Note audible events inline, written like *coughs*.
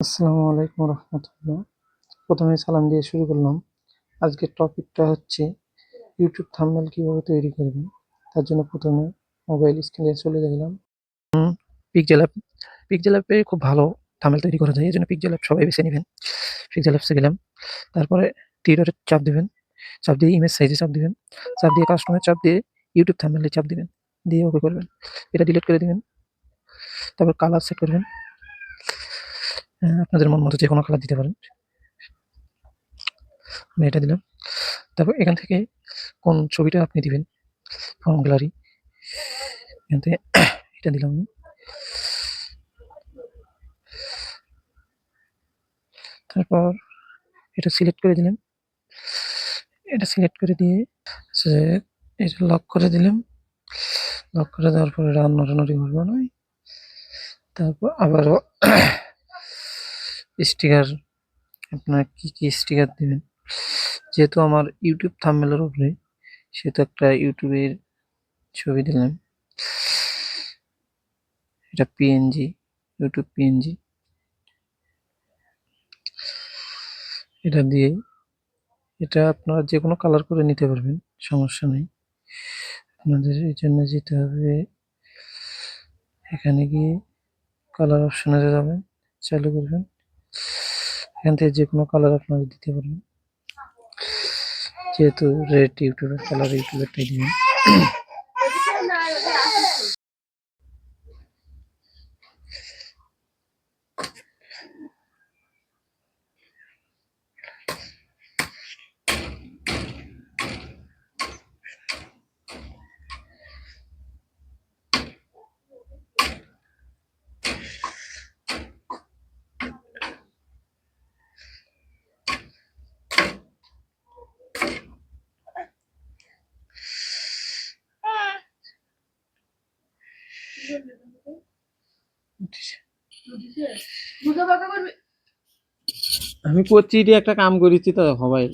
আসসালামু আলাইকুম রহমতুল্লাহ। প্রথমে সালাম দিয়ে শুরু করলাম। আজকের টপিকটা হচ্ছে ইউটিউব থাম্বনেল কীভাবে তৈরি করবেন, তার জন্য প্রথমে মোবাইল স্ক্রিনে চলে গেলাম পিকজেল অ্যাপ পিকজেল অ্যাপে খুব ভালো থাম্বনেল তৈরি করা যায়, এই জন্য পিকজেল অ্যাপ সবাই বেছে নেবেন। পিকজেল অ্যাপসে গেলাম। তারপরে টিডারে চাপ দেবেন। চাপ দিয়ে ইমেজ সাইজে চাপ দিবেন। চাপ দিয়ে কাস্টমার চাপ দিয়ে ইউটিউব থাম্বনেলে চাপ দিবেন। দিয়ে ওকে করবেন। এটা ডিলিট করে দিবেন। তারপর কালার সেট করবেন। আপনাদের মন মতো যে কোনো কালার দিতে পারেন। আমি এটা দিলাম। তারপর এখান থেকে কোন ছবিটা আপনি দিবেন? ফর্ম গ্যালারি এখান থেকে এটা দিলাম আমি। তারপর এটা সিলেক্ট করে দিলাম। এটা সিলেক্ট করে দিয়ে এটা লক করে দিলাম। লক করে দেওয়ার পরে এটা নটানটি করব নয় তারপর আবারও স্টিকার, আপনার কি কি স্টিকার দিবেন? যেহেতু আমার ইউটিউব থাম্বনেলের উপরে, সেহেতু একটা ইউটিউবের ছবি দিলাম। এটা পিএনজি ইউটিউব পিএনজি এটা দিয়ে এটা আপনারা যে কোনো কালার করে নিতে পারবেন, সমস্যা নেই। আপনাদের এই জন্য যেতে হবে এখানে গিয়ে কালার অপশনে যাবেন, চালু করবেন। এখান থেকে যে কোনো কালার আপনারা দিতে পারেন। যেহেতু রেড ইউটিউবের কালার ইউটিউবেরটাই দিবেন *coughs* আমি করছি একটা কাম করেছি তো সবাই